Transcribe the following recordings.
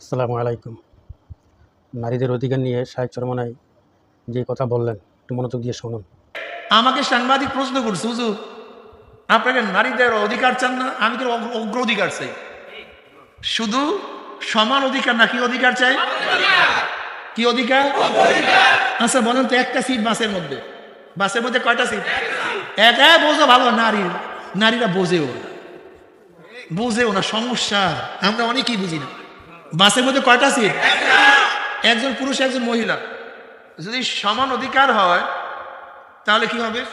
আসসালামু আলাইকুম। নারীদের অধিকার নিয়ে সাহেব চরমনাই যে কথা বললেন, একটু মনোযোগ দিয়ে শুনুন। আমাকে সাংবাদিক প্রশ্ন করছে, হুজুর, আপনাকে নারীদের অধিকার চান না? আমি তো অগ্র অধিকার চাই। শুধু সমান অধিকার না কি অধিকার চাই? কি অধিকার? আচ্ছা বলেন তো একটা সিট বাসের মধ্যে। বাসের মধ্যে কয়টা সিট? একা বোঝো ভালো, নারী নারীরা বোঝেও না। বোঝেও না, সমস্যা। আমরা অনেকেই বুঝি না। বাসের মধ্যে কয়টা সিট একজন পুরুষ, একজন মহিলা। যদি সমান অধিকার হয়, তাহলে কি হবে?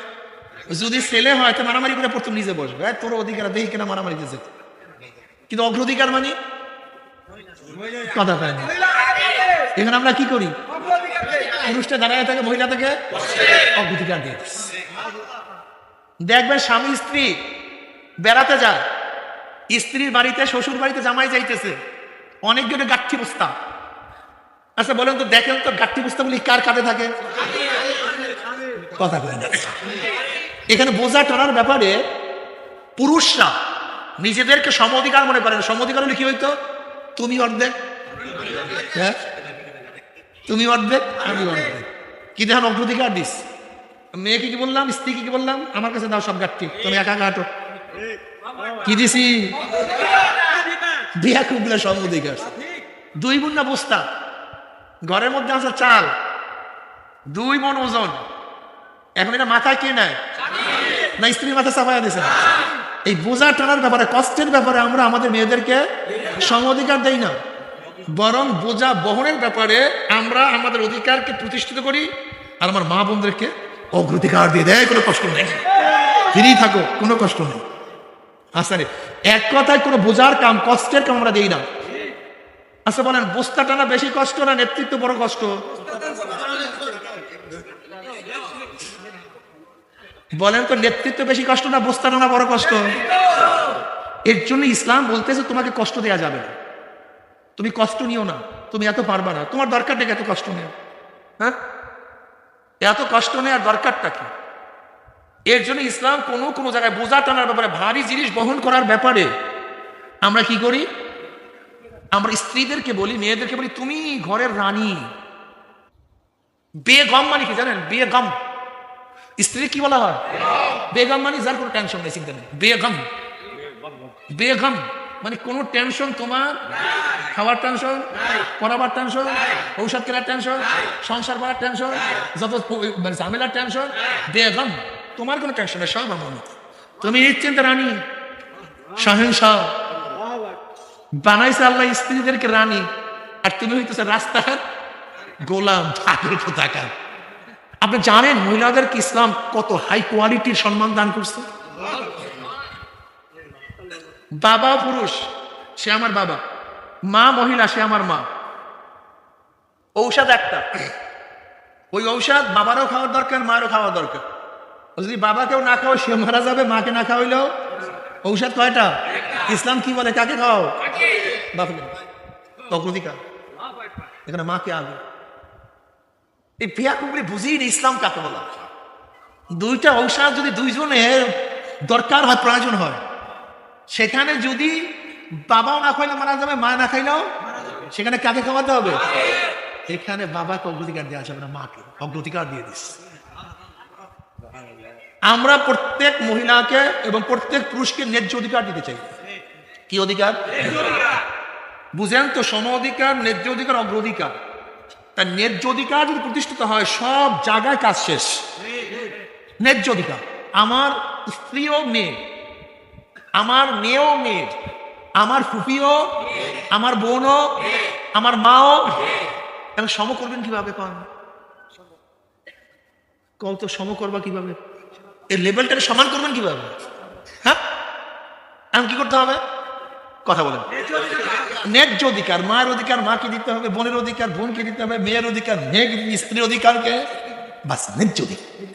যদি ছেলে হয়, তো মারামারি করে প্রথম নিজে বসবে। তোর অধিকার, দেখি কেনা মারামারি দিয়েছে। কিন্তু অগ্রাধিকার মানে? কথা পায় এখানে আমরা কি করি? পুরুষটা দাঁড়ায় থাকে, মহিলা থেকে অগ্রাধিকার দিয়ে। দেখবেন স্বামী, স্ত্রী বেড়াতে যায়। স্ত্রীর বাড়িতে শ্বশুর বাড়িতে জামাই যাইতেছে। অনেকজনের গাঠি বস্তা। আচ্ছা বলেন তো, দেখেন তো গাঠি বস্তাগুলি কার কাঁধে থাকে? কথা না। এখানে বোঝা টানার ব্যাপারে পুরুষরা নিজেদেরকে সম অধিকার মনে করেন সম অধিকার হলে কি হইতো? তুমি অর্ধেক। হ্যাঁ? তুমি অর্ধেক, আমি অর্ধেক। কি দেখেন, অগ্রাধিকার দিস। মেয়েকে কি বললাম, স্ত্রীকে কি বললাম? আমার কাছে দাও সব গাঠটি তুমি একা হাঁটো। কি দিছি? বিয়া কুবলা সম অধিকার দুই গুণ না বস্তা, ঘরের মধ্যে আছে চাল, দুই মন ওজন। এখন এটা মাথায় কে নেয়? না, স্ত্রীর মাথা চাপাইয়া দিছে। এই বোঝা টানার ব্যাপারে, কষ্টের ব্যাপারে আমরা আমাদের মেয়েদেরকে সম অধিকার দেই না। বরং বোঝা বহনের ব্যাপারে আমরা আমাদের অধিকারকে প্রতিষ্ঠিত করি আর আমার মা বোনদেরকে অগ্রাধিকার দিয়ে দেয়, কোনো কষ্ট নেই। ফিরেই থাকো, কোনো কষ্ট নেই। আচ্ছা এক কথায় কোনো বোঝার কাম, কষ্টের কাম আমরা দিই না। আচ্ছা বলেন বস্তা টানা বেশি কষ্ট না নেতৃত্ব বড় কষ্ট? বলেন তো, নেতৃত্ব বেশি কষ্ট না বস্তা টানা বড় কষ্ট? এর জন্য ইসলাম বলতেছে, তোমাকে কষ্ট দেয়া যাবে না। তুমি কষ্ট নিও না। তুমি এত পারবা না। তোমার দরকার কি এত কষ্ট নেও হ্যাঁ? এত কষ্ট নেওয়ার দরকারটা কি? এর জন্য ইসলাম কোনো কোনো জায়গায় বোঝা টানার ব্যাপারে ভারী জিনিস বহন করার ব্যাপারে। আমরা কি করি? আমরা স্ত্রীদেরকে বলি, মেয়েদেরকে বলি, তুমি ঘরের রানী। বেগম মানে কি জানেন? বেগম। স্ত্রী কি বলা হয়? বেগম মানে যার কোনো টেনশন নেই, চিন্তা নেই। বেগম। বেগম মানে কোনো টেনশন তোমার? খাওয়ার টেনশন পড়াবার টেনশন ঔষধ কেনার টেনশন সংসার করার টেনশন যত মানে ঝামেলার টেনশন বেগম। তোমার কোনো টেনশন নেই, সব আমার মতো। তুমি নিশ্চিন্ত রানী, সহিংসা। বানাইছে আল্লাহ স্ত্রীদেরকে রানী, আর তুমি হইতেছে রাস্তার গোলাম ঠাকুর কোথাকার। আপনি জানেন মহিলাদেরকে ইসলাম কত হাই কোয়ালিটির সম্মান দান করছে? বাবা পুরুষ, সে আমার বাবা। মা মহিলা, সে আমার মা। ঔষধ একটা। ওই ঔষধ বাবারও খাওয়ার দরকার, মারও খাওয়া দরকার। যদি বাবাকেও না খাও, সে মারা যাবে, মাকে না খাওয়াইলেও? ঔষধ কয়টা? ইসলাম কি বলে, কাকে খাও এখানে মাকে আগে। এই পেয়া বুঝিয়ে ইসলাম কাকে বলা? দুইটা ঔষধ যদি দুইজনের দরকার হয়, প্রয়োজন হয়, সেখানে যদি বাবাও না খাইলে, মারা যাবে, মা না খাইলেও সেখানে কাকে খাওয়াতে হবে? এখানে বাবাকে অগ্রাধিকার দেওয়া যাবে না, মাকে। অগ্রাধিকার দিয়ে দিস। আমরা প্রত্যেক মহিলাকে এবং প্রত্যেক পুরুষকে ন্যায্য অধিকার দিতে চাই। কি অধিকার? বুঝেন তো, সম অধিকার, ন্যায্য অধিকার অগ্রাধিকার তার ন্যায্য অধিকার যদি প্রতিষ্ঠিত হয়, সব জায়গায় কাজ শেষ। ন্যায্য অধিকার। আমার স্ত্রীও মেয়ে। আমার মেয়েও মেয়ে। আমার ফুপিও আমার বোনও আমার মাও এখন সম করবেন কীভাবে পান কল তো সম করবা কীভাবে? এই লেভেলটাকে সমান করবেন কীভাবে? হ্যাঁ? এখন কি করতে হবে? কথা বলেন। ন্যায্য অধিকার, মায়ের অধিকার, মাকে দিতে হবে, বোনের অধিকার, বোনকে দিতে হবে, মেয়ের অধিকার দিতে- স্ত্রীর অধিকারকে? বাস ন্যায্য অধিকার।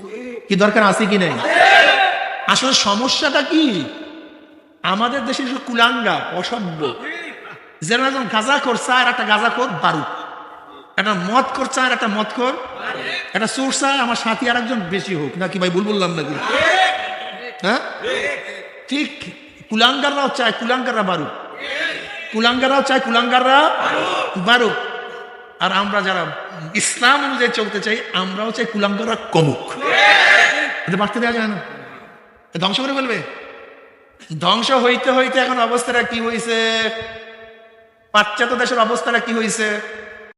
কি দরকার আছে কি নেই? আসলে সমস্যাটা কি? আমাদের দেশে কুলাঙ্গা, অসভ্য যেন একজন গাঁজা করছে আর একটা গাঁজা খোর বারু একটা মদ করছে আর একটা মদ কর। একটা চোর চায় আমার সাথী আর একজন বেশি হোক। নাকি ভাই ভুল বললাম নাকি? হ্যাঁ? ঠিক কুলাঙ্গাররাও চায়, কুলাঙ্গাররা বারু কুলাঙ্গাররাও চায়, কুলাঙ্গাররা বারুক আর আমরা যারা ইসলাম অনুযায়ী চলতে চাই, আমরাও চাই কুলাঙ্গরা কমুক। এটা বাড়তে দেওয়া যায় না। ধ্বংস করে ফেলবে। ধ্বংস হইতে হইতে এখন অবস্থাটা কি হয়েছে পাশ্চাত্য দেশের অবস্থাটা কি হয়েছে